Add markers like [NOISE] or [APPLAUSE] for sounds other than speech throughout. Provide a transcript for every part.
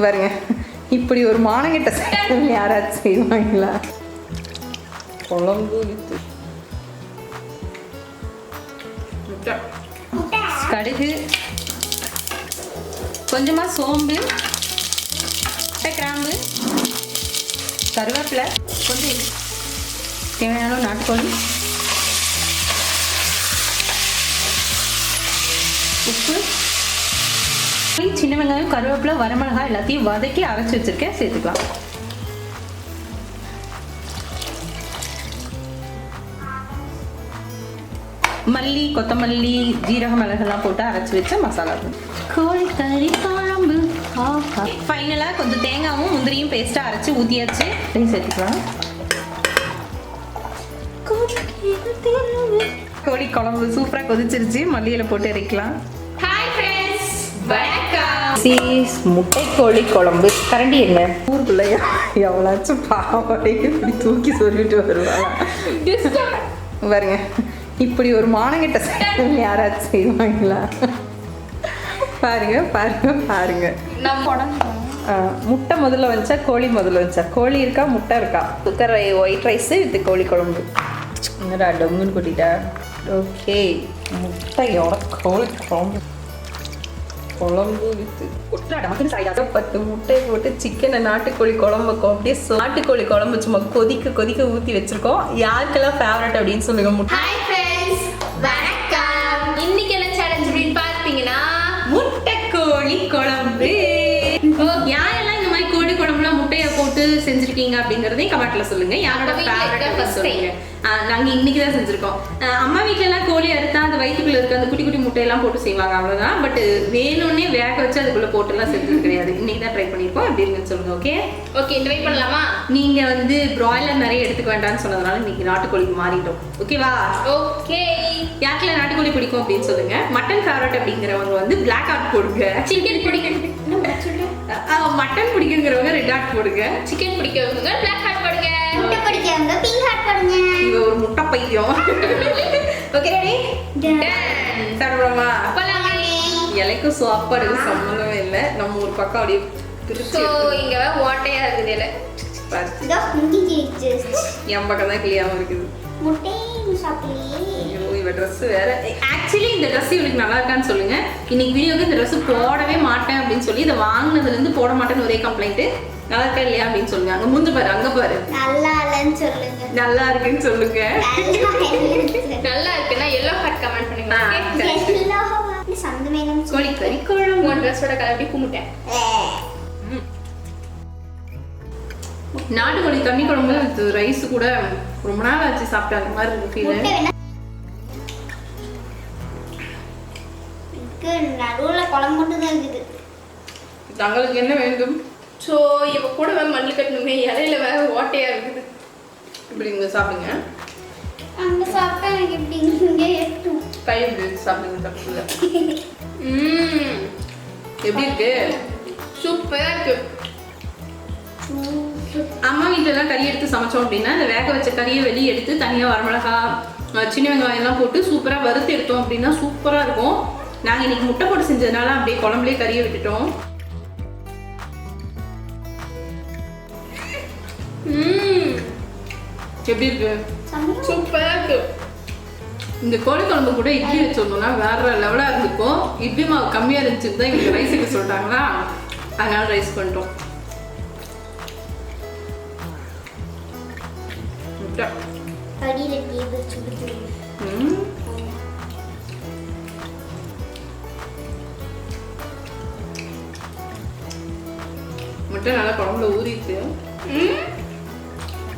பாருங்க. இப்படி ஒரு மானங்கிட்ட செயல் யாராச்சும் செய்வாங்களா? குழம்பு வித்து. முட்டை. கடுகு. கொஞ்சமாக சோம்பு. கிராம்பு. கருவேப்பிலை. கொஞ்சம் தேவையான நாட்டுக்கோழி. உப்பு. சின்ன வெங்காயம் கருவேப்பிலை வரமிளகாய் எல்லாத்தையும் வதக்கி அரைச்சி வச்சிருக்கேன். சேர்த்துக்கலாம். மல்லி கொத்தமல்லி ஜீரக மிளகெல்லாம் போட்டு அரைச்சி வச்ச மசாலா கோழிக்கறி குழம்பு ஃபைனலாக கொஞ்சம் தேங்காவும் முந்திரியும் பேஸ்ட்டாக அரைச்சி ஊற்றியாச்சு சேர்த்துக்கலாம். கோழி குழம்பு சூப்பராக கொதிச்சிருச்சு. மல்லியில் போட்டு இறக்கலாம். ஹாய் ஃப்ரெண்ட்ஸ் சீஸ் முட்டை கோழி குழம்பு கரண்டி எங்க ஊருக்குள்ள எவ்வளாச்சும் பாவாடை இப்படி தூக்கி சொல்லிட்டு வருவாங்க பாருங்க இப்படி ஒரு மானங்கிட்ட செயல் யாராச்சும் செய்வாங்களா? பாருங்க பாருங்க பாருங்க. முட்டை முதல்ல வந்துச்சா கோழி முதல்ல வந்துச்சா கோழி இருக்கா முட்டை இருக்கா? குக்கர் ஒயிட் ரைஸ் வித் கோழி குழம்பு. என்னடா டொங்குன்னு கொட்டிட்டா? ஓகே முட்டையோட கோழி குழம்பு. குழம்பு வித்து குட்டாடா பத்து முட்டை போட்டு சிக்கனை நாட்டுக்கோழி குழம்பு கொ- அப்படியே நாட்டுக்கோழி குழம்பு சும்மா கொதிக்க கொதிக்க ஊற்றி வச்சிருக்கோம். யாருக்கெல்லாம் ஃபேவரட் அப்படின்னு சொல்லுங்க முட்டை. வணக்கம். இன்னைக்கு என்ன சேலஞ்ச் அப்படின்னு பார்த்தீங்கன்னா முட்டைக்கோழி குழம்பு. செஞ்சிருக்கீங்க அப்படிங்கறதையும் கமெண்ட்ல சொல்லுங்க. யாரோட ஃபேவரட் சொல்லுங்க. நாங்க இன்னைக்கு தான் செஞ்சிருக்கோம் அம்மா வீட்ல எல்லாம் கோழி அறுத்தா அந்த வயிற்றுக்குள்ள இருக்க அந்த குட்டி குட்டி முட்டையெல்லாம் போட்டு செய்வாங்க. அவ்வளவுதான். பட் வேணும்னே வேக வச்சு அதுக்குள்ள போட்டு எல்லாம் செஞ்சது கிடையாது. இன்னைக்கு தான் ட்ரை பண்ணிருக்கோம் எப்படி இருக்குன்னு சொல்லுங்க ஓகே ஓகே ட்ரை பண்ணலாமா? நீங்க வந்து பிராய்லர் நிறைய எடுத்துக்க வேண்டாம்னு சொன்னதுனால இன்னைக்கு நாட்டுக்கோழிக்கு மாறிட்டோம். ஓகேவா ஓகே யாருக்கெல்லாம் நாட்டுக்கோழி பிடிக்கும் அப்படின்னு சொல்லுங்க. மட்டன் ஃபேவரட் அப்படிங்கிறவங்க வந்து பிளாக் ஆட் போடுங்க. சிக்கன் பிடிக்கும். [LAUGHS] மட்டன் பிடிக்குங்கிறவங்க ரெட் ஆட் போடுங்க. சிக்கன் பிடிக்கிறவங்க பிளாக் ஹார்ட் போடுங்க. முட்டை பிடிக்கிறவங்க பிங்க் ஹார்ட் போடுங்க. இவ ஒரு முட்டை பைத்தியம். ஓகே ரெடி சாப்பிடுறோமா? போலாமா இலைக்கும் சாப்பாடுக்கும் சம்மந்தமே இல்லை. நம்ம ஒரு பக்கம் அப்படியே எடுத்து இங்க ஓட்டையா இருக்குது இல்லை என் பக்கம் தான் கிளியாம இருக்குது. முட்டை சாப்பிடலையே. இவ ட்ரெஸ் வேற. ஆக்சுவலி இந்த ட்ரெஸ் இவளுக்கு நல்லா இருக்கான்னு சொல்லுங்க. இன்னைக்கு வீடியோக்கு இந்த ட்ரெஸ் போடவே மாட்டேன் அப்படின்னு சொல்லி இதை வாங்கினதுல இருந்து போட மாட்டேன்னு ஒரே கம்ப்ளைண்ட் நல்லா இருக்கா இல்லையா அப்படின்னு சொல்லுங்க. அங்க முந்து பாரு அங்க பாரு. நல்லா இல்லைன்னு சொல்லுங்க. நல்லா இருக்குன்னு சொல்லுங்க. நல்லா இருக்குன்னா எல்லோ ஹார்ட் கமெண்ட் பண்ணுங்க கோழி கறி குழம்பு உன் ட்ரெஸ்ஸோட கலர் அப்படி கும்பிட்டேன். நாட்டுக்கோழி தண்ணி குழம்பு ரைஸ் கூட ரொம்ப நாள் ஆச்சு சாப்பிட்ட அந்த மாதிரி இருக்கு குழம்பு மட்டும் தான் இருக்குது. தங்களுக்கு என்ன வேண்டும்? ஸோ இவ கூட வேற மல்லு கட்டணுமே இலையில வேற ஓட்டையா இருக்குது. இப்படி இங்க சாப்பிடுங்க. அங்க சாப்பிட்டா எனக்கு இப்படி இங்கே எட்டும். வச்சு சாப்பிடுங்க தப்பு இல்லை எப்படி இருக்கு? சூப்பரா இருக்கு. அம்மா வீட்டுல எல்லாம் கறி எடுத்து சமைச்சோம் அப்படின்னா இந்த வேக வச்ச கறியை வெளியே எடுத்து தனியாக வரமிளகா சின்ன வெங்காயம் எல்லாம் போட்டு சூப்பராக வறுத்து எடுத்தோம் அப்படின்னா சூப்பராக இருக்கும். நாங்கள் இன்னைக்கு முட்டை போட்டு செஞ்சதுனால அப்படியே குழம்புலேயே கறியை விட்டுட்டோம். எப்படி இருக்கு? சூப்பரா இருக்கு. இந்த கோழி குழம்பு கூட இட்லி வச்சிருந்தோம்னா வேற லெவலாக இருந்திருக்கும். இட்லி மாவு கம்மியாக இருந்துச்சுன்னு தான் எங்களுக்கு ரைஸ் வைக்க சொல்லிட்டாங்களா அதனால ரைஸ் பண்ணிட்டோம். முட்டை. முட்டை நல்லா குழம்புல ஊறிச்சு ம்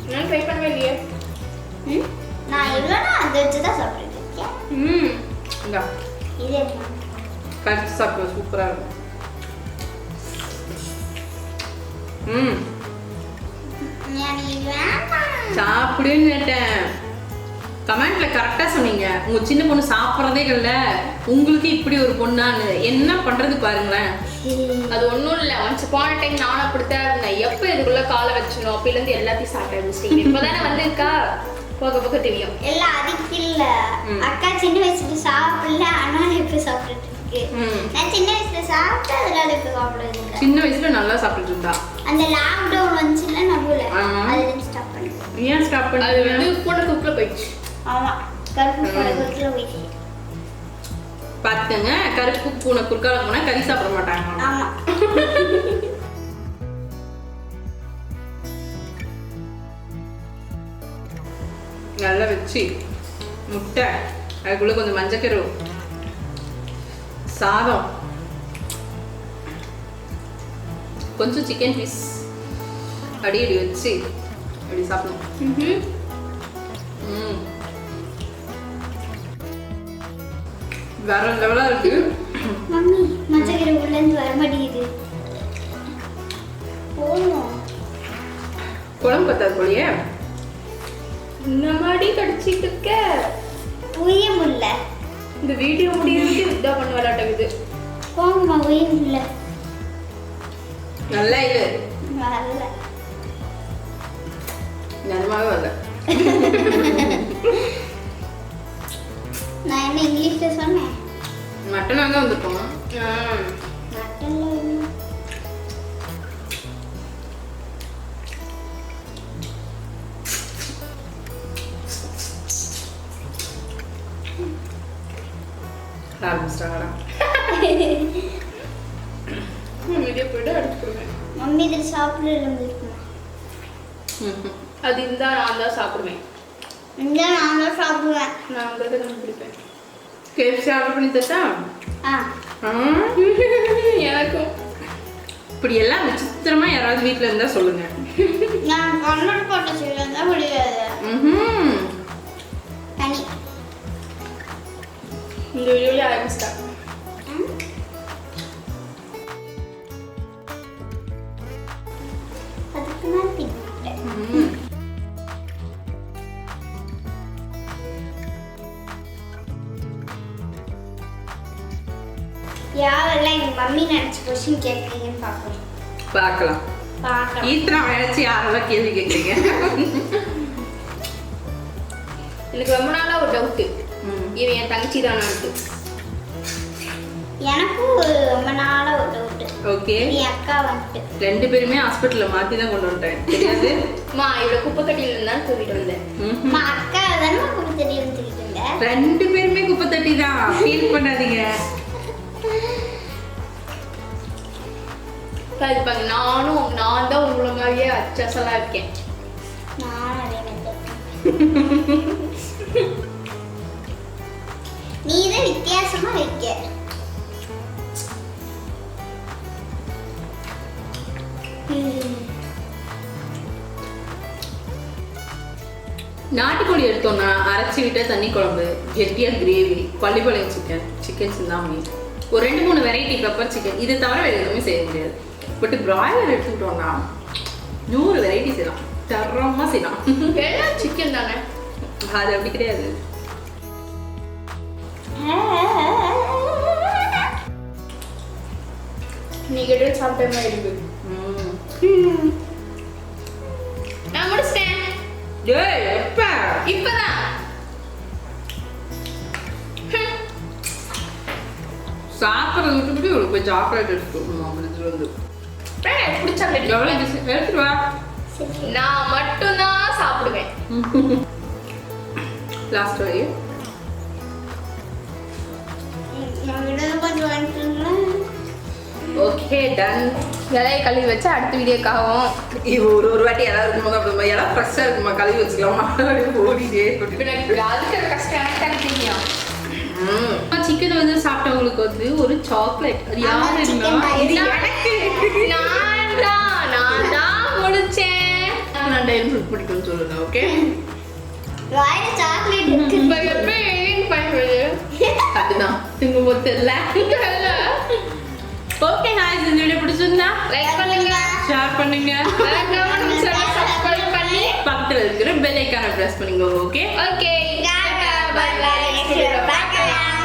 நான் ட்ரை பண்ணவே இல்லையே ம். நான் இல்லைன்னா அதை வச்சு தான் சாப்பிட்டுட்டு இருக்கேன் ம் இந்தா இது கடிச்சு சாப்பிடுவோம் சூப்பராக இருக்கும் ம் சாப்பிடுன்னு கேட்டேன் கமெண்ட்ல கரெக்டா சொன்னீங்க. உங்க சின்ன பொண்ணு சாப்பிட்றதே இல்ல. உங்களுக்கு இப்படி ஒரு பொண்ணான்னு. என்ன பண்றது பாருங்களேன். அது ஒன்றும் இல்லை. ஒன்ஸ் போன டைம் நானும் அப்படித்தான் இருந்தேன். எப்போ இதுக்குள்ள காலை வச்சணும் அப்போலேருந்து எல்லாத்தையும் சாப்பிட ஆரம்பிச்சிட்டீங்க இப்போதானே வந்திருக்கா? போக போக தெரியும். எல்லாம் அதுக்கு இல்ல. அக்கா சின்ன வயசுல சாப்பிடல. ஆனா இப்ப சாப்பிட்டுட்டு. நான் சின்ன வயசுல சாப்பிட்டேன் அதனால இப்ப சாப்பிடுறது சின்ன வயசுல நல்லா சாப்பிட்டுட்டு இருந்தா. அந்த லாக்டவுன் வந்துச்சுல நடுவுல. ஸ்டாப் ஏன் ஸ்டாப் பண்ணி அது வந்து குக்கில் போயிடுச்சு. ஆமா கருப்பு ம். படகுல போயிடுச்சு பார்த்துக்கங்க கருப்பு பூனை குறுக்கால போனா கறி சாப்பிட மாட்டாங்க நல்லா வச்சு முட்டை அதுக்குள்ள கொஞ்சம் மஞ்சக்கரு சாதம் கொஞ்சம் சிக்கன் பீஸ் அடி அடி வச்சு அப்படி சாப்பிடணும் ம். வேற லெவலா இருக்கு? மம்மி மஞ்சக்கரை உள்ள இருந்து வர மாட்டேங்குது. போதும்? குழம்பு பத்தாது போலியே. இந்த மாதிரி கடிச்சிட்டு இருக்க? உய முடியல. இந்த வீடியோ முடியறதுக்கு இதான் பண்ண விளையாட்டுக்குது. போங்கம்மா உய முடியல. நல்லா இது வரல. நிஜமாவே வரல. நான் என்ன இங்கிலீஷ்ல சொன்னேன்? மட்டன் வாங்க வந்திருக்கோம்? ஆரம்பிச்சிட்டாங்களா வீடியோ போயிட்டு அடிச்சுடுவேன் மம்மி இதில் சாப்பிட இருந்திருக்குமா. அது இருந்தா நான் தான் சாப்பிடுவேன். இந்த நான் தான் சாப்பிடுவேன். நான் உங்களுக்கு தான் பிடிப்பேன். கேஎஃப்சி ஆர்டர் பண்ணி தட்டா ஆ. எனக்கும். இப்படி எல்லாம் விசித்திரமா யாராவது வீட்ல இருந்தா சொல்லுங்க. நான் கண்ணாடி போட்ட தான் முடியாது. இந்த வீடியோல ஆரம்பிச்சிட்டா. மம்மி நினைச்சு கொஸ்டின் கேட்குறீங்கன்னு பார்க்கணும் பார்க்கலாம். பார்க்கலாம். ஈத்ரா நினைச்சு யாரெல்லாம் கேள்வி கேட்குறீங்க? எனக்கு ரொம்ப நாளா ஒரு டவுட்டு இவன் என் தங்கச்சி தானான்ட்டு எனக்கும் ரொம்ப நாளா ஒரு டவுட் ஓகே என் அக்கா வந்துட்டு. ரெண்டு பேருமே ஹாஸ்பிட்டல்ல மாத்தி தான் கொண்டு வந்துட்டேன் தெரியாது? மா இவ்வளவு குப்பை தொட்டியில இருந்தா தூக்கிட்டு வந்தேன். அம்மா அக்கா தானே தெரியும் இருந்தேன் ரெண்டு பேருமே குப்பை தட்டி தான். ஃபீல் பண்ணாதீங்க. இது பாருங்க நானும் நான் தான் உங்களை மாதிரியே அச்சசலா இருக்கேன். நானும் அதே மாதிரி தான். நீ தான் வித்தியாசமா வைக்க. நாட்டுக்கோழி எடுத்தோம்னா அரைச்சி விட்ட தண்ணி குழம்பு கெட்டியா gravy Pallipalayam chicken chicken Chintamani. ஒரு ரெண்டு மூணு வெரைட்டி பெப்பர் சிக்கன் இது தவிர வேறு எதுவுமே செய்ய முடியாது. பட் பிராய்லர் எடுத்துக்கிட்டோம்னா நூறு வெரைட்டி செய்யலாம். தரமா செய்யலாம். எல்லாம் சிக்கன் தானே? அது அப்படி கிடையாது. நீங்க எடுத்து சாப்பிட்ட மாதிரி இருக்கு. நான் முடிச்சிட்டேன். ஏய் எப்ப? இப்பதான். சாப்பிட்றது விட்டுவிட்டு இவளுக்கு போய் சாக்லேட் எடுத்துக்கணும் வந்து எவ்வளோ எடுத்துட்டு வா சரி. நான் மட்டும்தான் சாப்பிடுவேன். லாஸ்ட் வரையே. ம், நான் விடுறது கொஞ்சம் வந்துட்டுங்களா ஓகே டன் இலையை கழுவி வச்சு அடுத்த வீடியோக்காகவும். இது ஒரு ஒரு வாட்டி யாராவது இருக்கும்போது அப்படி இடம் ஃப்ரெஷ்ஷாக இருக்குமா? கழுவி வச்சுக்கலாமா? ஓடிட்டே அதுக்கு அது கஷ்டம். எனக்கு எனக்கு தெரியும் சிக்கன் வந்து சாப்பிட்டவங்களுக்கு வந்து ஒரு சாக்லேட் அது ஆமா, யாரு chicken இருந்தா இது bites. எனக்கு. நான் தான் நான் தான் முடிச்சேன் நான் டைம் ஃபுட் பிடிக்கும்னு சொல்லுங்க ஓகே வாயில சாக்லேட் இருக்கு. இப்ப எப்படி எடிட் பண்ணுறது அதுதான். திங்க போது தெரியல. ஓகே ஹாய் இந்த வீடியோ பிடிச்சிருந்தா லைக் பண்ணுங்க. ஷேர் பண்ணுங்க. சப்ஸ்கிரைப் பண்ணி பக்கத்தில் இருக்கிற பெல் ஐக்கானை ப்ரெஸ் பண்ணிக்கோங்க okay okay Bye. to the background.